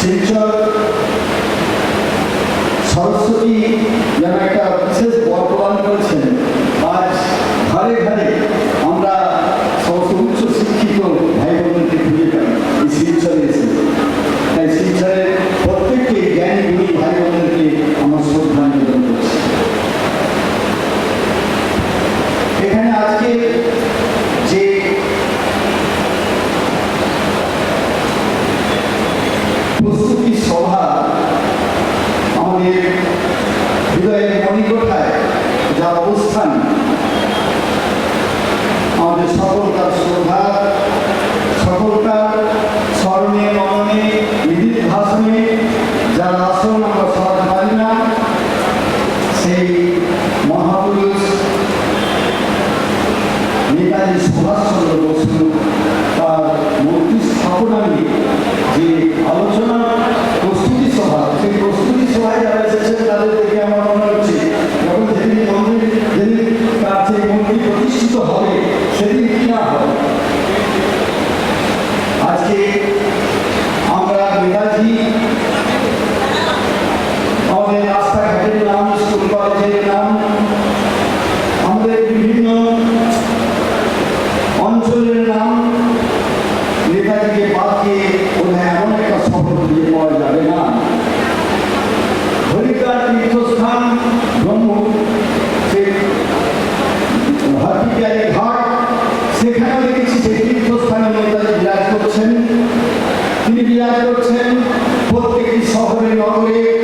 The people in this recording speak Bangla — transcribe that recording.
শিলচর সরস্বতী যেন একটা বিশেষ বর প্রদান করেছেন। আজ ঘরে ঘরে আমরা সমস্ত উচ্চ শিক্ষিত ভাই বোনদেরকে খুঁজে পাই এই শিলচরে এসে। তাই শিলচরের প্রত্যেককে জ্ঞানী গুণী ভাই বোনদেরকে আমার শ্রদ্ধা নিবেদন করছি এখানে আজকে যে প্রস্তুতি সভা আমাদের হৃদয়ের মণিকোঠায় যার অবস্থান, আমাদের সকলকার শ্রদ্ধা, সকলকার স্মরণে, মননে বিদিত ভাষণে যার আসন আমরা সবাই পারি না, সেই মহাপুরুষ নেতাজি সুভাষচন্দ্র বসু তার মূর্তি স্থাপনা নিয়ে যে আলোচনা আজকে আমরা নেতাজি আমাদের রাস্তাঘাটের নাম স্কুল কলেজের আমাদের বিভিন্ন অঞ্চলের নাম Paoli.